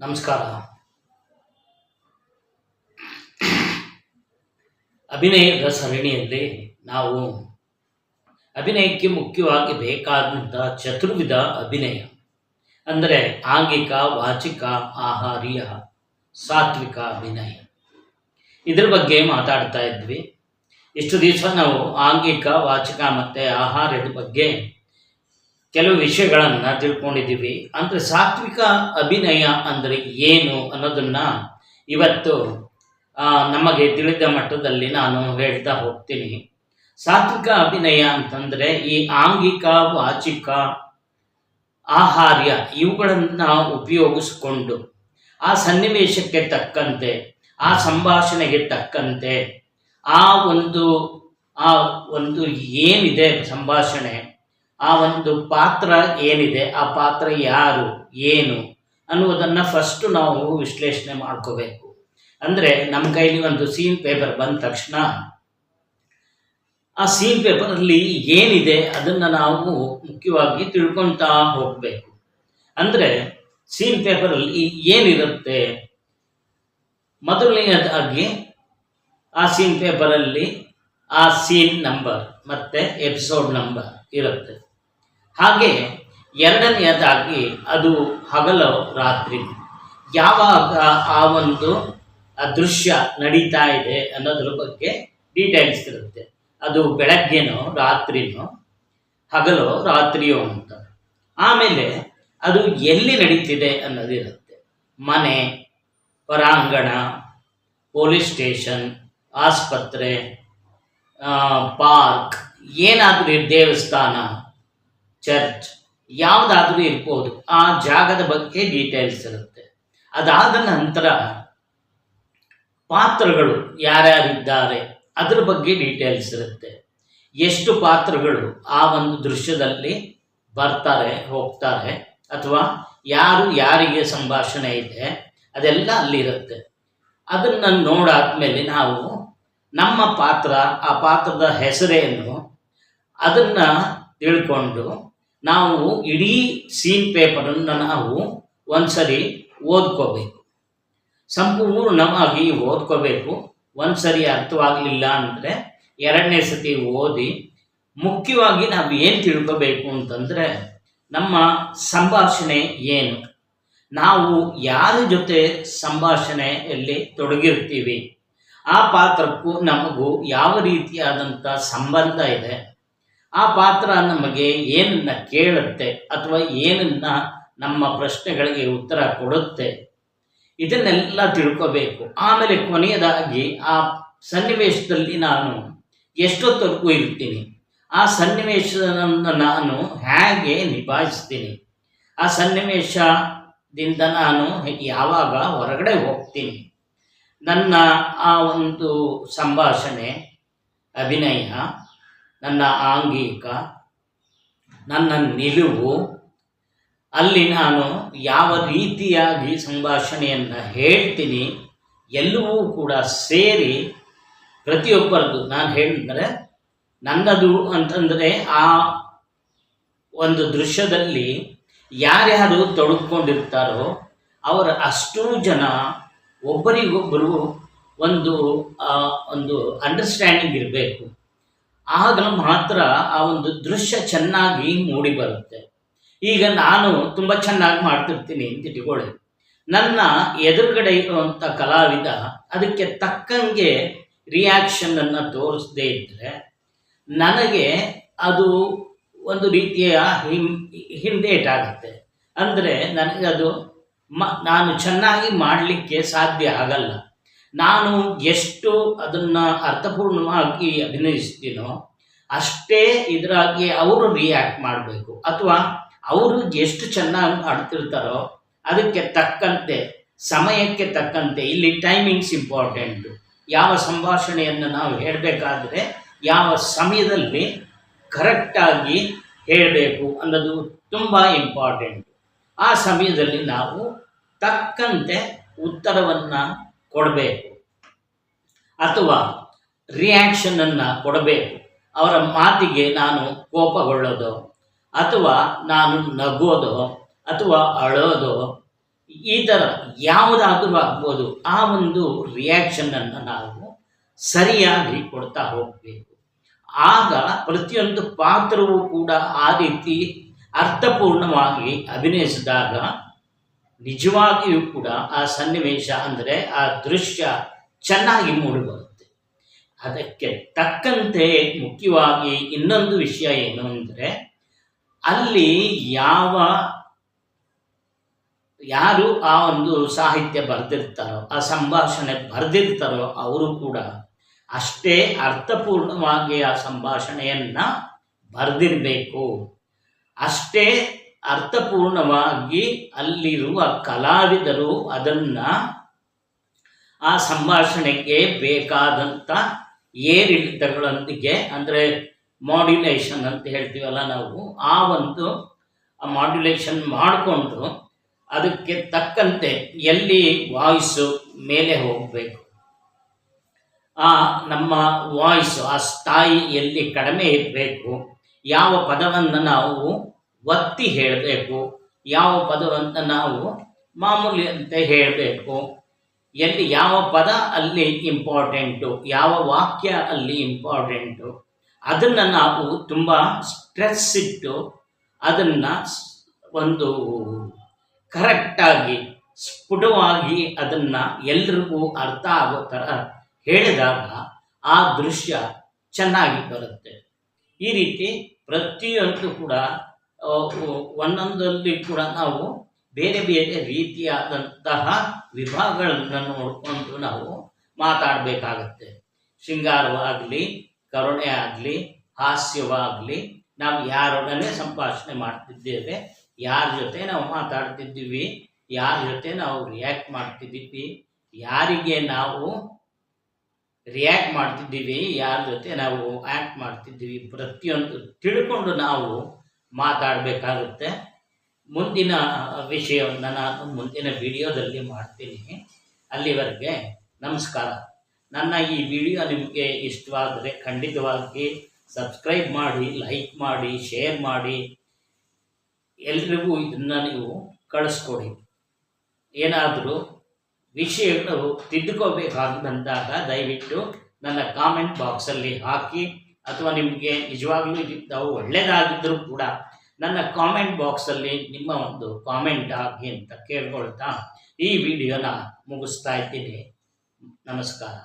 ನಮಸ್ಕಾರ. ಅಭಿನಯದ ಸರಣಿಯಲ್ಲಿ ನಾವು ಅಭಿನಯಕ್ಕೆ ಮುಖ್ಯವಾಗಿ ಬೇಕಾದಂತಹ ಚತುರ್ವಿಧ ಅಭಿನಯ. ಅಂದರೆ ಆಂಗಿಕ, ವಾಚಿಕ, ಆಹಾರಿಯ, ಸಾತ್ವಿಕ ಅಭಿನಯ. ಇದರ ಬಗ್ಗೆ ಮಾತಾಡ್ತಾ ಇದ್ವಿ. ಇಷ್ಟು ದಿವಸ ನಾವು ಆಂಗಿಕ, ವಾಚಿಕ ಮತ್ತು ಆಹಾರದ ಬಗ್ಗೆ ಕೆಲವು ವಿಷಯಗಳನ್ನು ತಿಳ್ಕೊಂಡಿದ್ದೀವಿ. ಅಂದರೆ ಸಾತ್ವಿಕ ಅಭಿನಯ ಅಂದರೆ ಏನು ಅನ್ನೋದನ್ನು ಇವತ್ತು ನಮಗೆ ತಿಳಿದ ಮಟ್ಟದಲ್ಲಿ ನಾನು ಹೇಳ್ತಾ ಹೋಗ್ತೀನಿ. ಸಾತ್ವಿಕ ಅಭಿನಯ ಅಂತಂದರೆ ಈ ಆಂಗಿಕ, ವಾಚಿಕ, ಆಹಾರ್ಯ ಇವುಗಳನ್ನು ಉಪಯೋಗಿಸ್ಕೊಂಡು ಆ ಸನ್ನಿವೇಶಕ್ಕೆ ತಕ್ಕಂತೆ, ಆ ಸಂಭಾಷಣೆಗೆ ತಕ್ಕಂತೆ ಆ ಒಂದು ಆ ಒಂದು ಏನಿದೆ ಸಂಭಾಷಣೆ ಆ ಒಂದು ಪಾತ್ರ ಏನಿದೆ, ಆ ಪಾತ್ರ ಯಾರು, ಏನು ಅನ್ನುವುದನ್ನು ಫಸ್ಟು ನಾವು ವಿಶ್ಲೇಷಣೆ ಮಾಡ್ಕೋಬೇಕು. ಅಂದರೆ ನಮ್ಮ ಕೈಲಿ ಒಂದು ಸೀನ್ ಪೇಪರ್ ಬಂದ ತಕ್ಷಣ ಆ ಸೀನ್ ಪೇಪರಲ್ಲಿ ಏನಿದೆ ಅದನ್ನು ನಾವು ಮುಖ್ಯವಾಗಿ ತಿಳ್ಕೊತಾ ಹೋಗಬೇಕು. ಅಂದರೆ ಸೀನ್ ಪೇಪರಲ್ಲಿ ಏನಿರುತ್ತೆ? ಮೊದಲನೆಯದಾಗಿ ಆ ಸೀನ್ ಪೇಪರಲ್ಲಿ ಆ ಸೀನ್ ನಂಬರ್ ಮತ್ತು ಎಪಿಸೋಡ್ ನಂಬರ್ ಇರುತ್ತೆ. ಹಾಗೆ ಎರಡನೆಯದಾಗಿ ಅದು ಹಗಲು ರಾತ್ರಿ. ಯಾವಾಗ ಆ ಒಂದು ದೃಶ್ಯ ನಡೀತಾ ಇದೆ ಅನ್ನೋದ್ರ ಬಗ್ಗೆ ಡೀಟೇಲ್ಸ್ ಇರುತ್ತೆ. ಅದು ಬೆಳಗ್ಗೆನೋ ರಾತ್ರಿನೋ ಹಗಲೋ ರಾತ್ರಿಯೋ ಅಂತ. ಆಮೇಲೆ ಅದು ಎಲ್ಲಿ ನಡೀತಿದೆ ಅನ್ನೋದಿರುತ್ತೆ ಮನೆ, ಹೊರಾಂಗಣ, ಪೊಲೀಸ್ ಸ್ಟೇಷನ್, ಆಸ್ಪತ್ರೆ ಪಾರ್ಕ್, ಏನಾದರೂ ದೇವಸ್ಥಾನ ಚರ್ಚ್ ಯಾವುದಾದ್ರೂ ಇರ್ಬೋದು, ಆ ಜಾಗದ ಬಗ್ಗೆ ಡೀಟೇಲ್ಸ್ ಇರುತ್ತೆ. ಅದಾದ ನಂತರ ಪಾತ್ರಗಳು ಯಾರ್ಯಾರಿದ್ದಾರೆ, ಅದ್ರ ಬಗ್ಗೆ ಡೀಟೇಲ್ಸ್ ಇರುತ್ತೆ. ಎಷ್ಟು ಪಾತ್ರಗಳು ಆ ಒಂದು ದೃಶ್ಯದಲ್ಲಿ ಬರ್ತಾರೆ, ಹೋಗ್ತಾರೆ, ಅಥವಾ ಯಾರು ಯಾರಿಗೆ ಸಂಭಾಷಣೆ ಇದೆ, ಅದೆಲ್ಲ ಅಲ್ಲಿರುತ್ತೆ. ಅದನ್ನು ನೋಡಾದ್ಮೇಲೆ ನಾವು ನಮ್ಮ ಪಾತ್ರ, ಆ ಪಾತ್ರದ ಹೆಸರೇನು, ಅದನ್ನು ತಿಳ್ಕೊಂಡು ನಾವು ಇಡೀ ಸೀನ್ ಪೇಪರನ್ನು ನಾವು ಒಂದ್ಸರಿ ಓದ್ಕೋಬೇಕು. ಸಂಪೂರ್ಣವಾಗಿ ಓದ್ಕೋಬೇಕು. ಒಂದ್ಸರಿ ಅರ್ಥವಾಗಲಿಲ್ಲ ಅಂದರೆ ಎರಡನೇ ಸತಿ ಓದಿ ಮುಖ್ಯವಾಗಿ ನಾವು ಏನು ತಿಳ್ಕೋಬೇಕು ಅಂತಂದರೆ ನಮ್ಮ ಸಂಭಾಷಣೆ ಏನು? ನಾವು ಯಾರ ಜೊತೆ ಸಂಭಾಷಣೆಯಲ್ಲಿ ತೊಡಗಿರ್ತೀವಿ? ಆ ಪಾತ್ರಕ್ಕೂ ನಮಗೂ ಯಾವ ರೀತಿಯಾದಂಥ ಸಂಬಂಧ ಇದೆ? ಆ ಪಾತ್ರ ನಮಗೆ ಏನನ್ನ ಕೇಳುತ್ತೆ ಅಥವಾ ಏನನ್ನ ನಮ್ಮ ಪ್ರಶ್ನೆಗಳಿಗೆ ಉತ್ತರ ಕೊಡುತ್ತೆ, ಇದನ್ನೆಲ್ಲ ತಿಳ್ಕೋಬೇಕು. ಆಮೇಲೆ ಕೊನೆಯದಾಗಿ ಆ ಸನ್ನಿವೇಶದಲ್ಲಿ ನಾನು ಎಷ್ಟೊತ್ತವರೆಗೂ ಇರ್ತೀನಿ? ಆ ಸನ್ನಿವೇಶವನ್ನು ನಾನು ಹೇಗೆ ನಿಭಾಯಿಸ್ತೀನಿ? ಆ ಸನ್ನಿವೇಶದಿಂದ ನಾನು ಯಾವಾಗ ಹೊರಗಡೆ ಹೋಗ್ತೀನಿ? ನನ್ನ ಆ ಒಂದು ಸಂಭಾಷಣೆ, ಅಭಿನಯ ನನ್ನ ಆಂಗಿಕ, ನನ್ನ ನಿಲುವು, ಅಲ್ಲಿ ನಾನು ಯಾವ ರೀತಿಯಾಗಿ ಸಂಭಾಷಣೆಯನ್ನು ಹೇಳ್ತೀನಿ, ಎಲ್ಲವೂ ಕೂಡ ಸೇರಿ ಪ್ರತಿಯೊಬ್ಬರದ್ದು ನಾನು ಹೇಳಿದರೆ ನನ್ನದು ಅಂತಂದರೆ ಆ ಒಂದು ದೃಶ್ಯದಲ್ಲಿ ಯಾರ್ಯಾರು ತೊಡಗಿಕೊಂಡಿರ್ತಾರೋ ಅವರ ಅಷ್ಟೂ ಜನ ಒಬ್ಬರಿಗೊಬ್ಬರು ಒಂದು ಒಂದು ಅಂಡರ್ಸ್ಟ್ಯಾಂಡಿಂಗ್ ಇರಬೇಕು. ಆಗ ಮಾತ್ರ ಆ ಒಂದು ದೃಶ್ಯ ಚೆನ್ನಾಗಿ ಮೂಡಿ ಬರುತ್ತೆ. ಈಗ ನಾನು ತುಂಬ ಚೆನ್ನಾಗಿ ಮಾಡ್ತಿರ್ತೀನಿ ಅಂತ ಇಟ್ಕೊಳ್ಳಿ. ನನ್ನ ಎದುರುಗಡೆ ಇರುವಂಥ ಕಲಾವಿದ ಅದಕ್ಕೆ ತಕ್ಕಂಗೆ ರಿಯಾಕ್ಷನನ್ನು ತೋರಿಸದೇ ಇದ್ದರೆ ನನಗೆ ಅದು ಒಂದು ರೀತಿಯ ಹಿಂ ಹಿಂದೇಟಾಗುತ್ತೆ ಅಂದರೆ ನನಗೆ ಅದು ಮ, ನಾನು ಚೆನ್ನಾಗಿ ಮಾಡಲಿಕ್ಕೆ ಸಾಧ್ಯ ಆಗಲ್ಲ. ನಾನು ಎಷ್ಟು ಅದನ್ನು ಅರ್ಥಪೂರ್ಣವಾಗಿ ಅಭಿನಯಿಸ್ತೀನೋ ಅಷ್ಟೇ ಇದರಾಗಿ ಅವರು ರಿಯಾಕ್ಟ್ ಮಾಡಬೇಕು. ಅಥವಾ ಅವರು ಎಷ್ಟು ಚೆನ್ನಾಗಿ ಮಾಡ್ತಿರ್ತಾರೋ ಅದಕ್ಕೆ ತಕ್ಕಂತೆ, ಸಮಯಕ್ಕೆ ತಕ್ಕಂತೆ, ಇಲ್ಲಿ ಟೈಮಿಂಗ್ಸ್ ಇಂಪಾರ್ಟೆಂಟು ಯಾವ ಸಂಭಾಷಣೆಯನ್ನು ನಾವು ಹೇಳಬೇಕಾದ್ರೆ ಯಾವ ಸಮಯದಲ್ಲಿ ಕರೆಕ್ಟಾಗಿ ಹೇಳಬೇಕು ಅನ್ನೋದು ತುಂಬ ಇಂಪಾರ್ಟೆಂಟ್ ಆ ಸಮಯದಲ್ಲಿ ನಾವು ತಕ್ಕಂತೆ ಉತ್ತರವನ್ನು ಕೊಡಬೇಕು. ಅಥವಾ ರಿಯಾಕ್ಷನ್ ಅನ್ನ ಕೊಡಬೇಕು. ಅವರ ಮಾತಿಗೆ ನಾನು ಕೋಪಗೊಳ್ಳೋದು, ಅಥವಾ ನಾನು ನಗೋದು, ಅಥವಾ ಅಳೋದು, ಈ ಥರ ಯಾವುದಾದ್ರೂ ಆಗ್ಬೋದು. ಆ ಒಂದು ರಿಯಾಕ್ಷನನ್ನು ನಾವು ಸರಿಯಾಗಿ ಕೊಡ್ತಾ ಹೋಗಬೇಕು. ಆಗ ಪ್ರತಿಯೊಂದು ಪಾತ್ರವೂ ಕೂಡ ಆ ರೀತಿ ಅರ್ಥಪೂರ್ಣವಾಗಿ ಅಭಿನಯಿಸಿದಾಗ ನಿಜವಾಗಿಯೂ ಕೂಡ ಆ ಸನ್ನಿವೇಶ ಅಂದರೆ ಆ ದೃಶ್ಯ ಚೆನ್ನಾಗಿ ಮೂಡಿಬರುತ್ತೆ. ಅದಕ್ಕೆ ತಕ್ಕಂತೆ ಮುಖ್ಯವಾಗಿ ಇನ್ನೊಂದು ವಿಷಯ ಏನು ಅಂದರೆ ಅಲ್ಲಿ ಯಾವ ಯಾರು ಆ ಒಂದು ಸಾಹಿತ್ಯ ಬರೆದಿರ್ತಾರೋ, ಆ ಸಂಭಾಷಣೆ ಬರೆದಿರ್ತಾರೋ ಅವರು ಕೂಡ ಅಷ್ಟೇ ಅರ್ಥಪೂರ್ಣವಾಗಿ ಆ ಸಂಭಾಷಣೆಯನ್ನು ಬರೆದಿರಬೇಕು. ಅಷ್ಟೇ ಅರ್ಥಪೂರ್ಣವಾಗಿ ಅಲ್ಲಿರುವ ಕಲಾವಿದರು ಅದನ್ನು ಆ ಸಂಭಾಷಣೆಗೆ ಬೇಕಾದಂಥ ಏರಿಳಿತಗಳೊಂದಿಗೆ, ಅಂದರೆ ಮಾಡ್ಯುಲೇಷನ್ ಅಂತ ಹೇಳ್ತೀವಲ್ಲ ನಾವು, ಆ ಒಂದು ಮಾಡ್ಯುಲೇಷನ್ ಮಾಡಿಕೊಂಡು ಅದಕ್ಕೆ ತಕ್ಕಂತೆ ಎಲ್ಲಿ ವಾಯ್ಸು ಮೇಲೆ ಹೋಗಬೇಕು. ಆ ನಮ್ಮ ವಾಯ್ಸ್ ಆ ಸ್ಥಾಯಿ ಎಲ್ಲಿ ಕಡಿಮೆ ಇರಬೇಕು. ಯಾವ ಪದವನ್ನು ನಾವು ಒತ್ತಿ ಹೇಳಬೇಕು. ಯಾವ ಪದವಂತ ನಾವು ಮಾಮೂಲಿ ಅಂತ ಹೇಳಬೇಕು. ಎಲ್ಲಿ ಯಾವ ಪದ ಅಲ್ಲಿ ಇಂಪಾರ್ಟೆಂಟು ಯಾವ ವಾಕ್ಯ ಅಲ್ಲಿ ಇಂಪಾರ್ಟೆಂಟು ಅದನ್ನು ನಾವು ತುಂಬ ಸ್ಟ್ರೆಸ್ ಇಟ್ಟು ಅದನ್ನು ಒಂದು ಕರೆಕ್ಟಾಗಿ ಸ್ಫುಟವಾಗಿ ಅದನ್ನು ಎಲ್ರಿಗೂ ಅರ್ಥ ಆಗೋ ಥರ ಹೇಳಿದಾಗ ಆ ದೃಶ್ಯ ಚೆನ್ನಾಗಿ ಬರುತ್ತೆ. ಈ ರೀತಿ ಪ್ರತಿಯೊಂದು ಕೂಡ ಒಂದೊಂದಲ್ಲಿ ಕೂಡ ನಾವು ಬೇರೆ ಬೇರೆ ರೀತಿಯಾದಂತಹ ವಿಭಾಗಗಳನ್ನು ನೋಡಿಕೊಂಡು ನಾವು ಮಾತಾಡಬೇಕಾಗತ್ತೆ. ಶೃಂಗಾರವಾಗಲಿ ಕರುಣೆ ಆಗಲಿ ಹಾಸ್ಯವಾಗಲಿ, ನಾವು ಯಾರೊಡನೆ ಸಂಭಾಷಣೆ ಮಾಡ್ತಿದ್ದೇವೆ, ಯಾರ ಜೊತೆ ನಾವು ಮಾತಾಡ್ತಿದ್ದೀವಿ, ಯಾರ ಜೊತೆ ನಾವು ರಿಯಾಕ್ಟ್ ಮಾಡ್ತಿದ್ದೀವಿ, ಯಾರಿಗೆ ನಾವು ರಿಯಾಕ್ಟ್ ಮಾಡ್ತಿದ್ದೀವಿ, ಯಾರ ಜೊತೆ ನಾವು ಆ್ಯಕ್ಟ್ ಮಾಡ್ತಿದ್ದೀವಿ ಪ್ರತಿಯೊಂದು ತಿಳ್ಕೊಂಡು ನಾವು ಮಾತಾಡಬೇಕಾಗುತ್ತೆ. ಮುಂದಿನ ವಿಷಯವನ್ನು ನಾನು ಮುಂದಿನ ವಿಡಿಯೋದಲ್ಲಿ ಮಾಡ್ತೀನಿ. ಅಲ್ಲಿವರೆಗೆ ನಮಸ್ಕಾರ. ನನ್ನ ಈ ವಿಡಿಯೋ ನಿಮಗೆ ಇಷ್ಟವಾದರೆ ಖಂಡಿತವಾಗಿ ಸಬ್ಸ್ಕ್ರೈಬ್ ಮಾಡಿ, ಲೈಕ್ ಮಾಡಿ, ಶೇರ್ ಮಾಡಿ. ಎಲ್ರಿಗೂ ಇದನ್ನು ನೀವು ಕಳಿಸ್ಕೊಡಿ. ಏನಾದರೂ ವಿಷಯಗಳು ತಿದ್ದುಕೋಬೇಕಾಗಿ ಬಂದಾಗ ದಯವಿಟ್ಟು ನನ್ನ ಕಾಮೆಂಟ್ ಬಾಕ್ಸಲ್ಲಿ ಹಾಕಿ. ಅಥವಾ ನಿಮಗೆ ನಿಜವಾಗ್ಲೂ ಇದ್ದಾವೆ ಒಳ್ಳೆಯದಾಗಿದ್ದರೂ ಕೂಡ ನನ್ನ ಕಾಮೆಂಟ್ ಬಾಕ್ಸಲ್ಲಿ ನಿಮ್ಮ ಒಂದು ಕಾಮೆಂಟ್ ಆಗಿ ಅಂತ ಕೇಳ್ಕೊಳ್ತಾ ಈ ವಿಡಿಯೋನ ಮುಗಿಸ್ತಾ ಇದ್ದೀನಿ. ನಮಸ್ಕಾರ.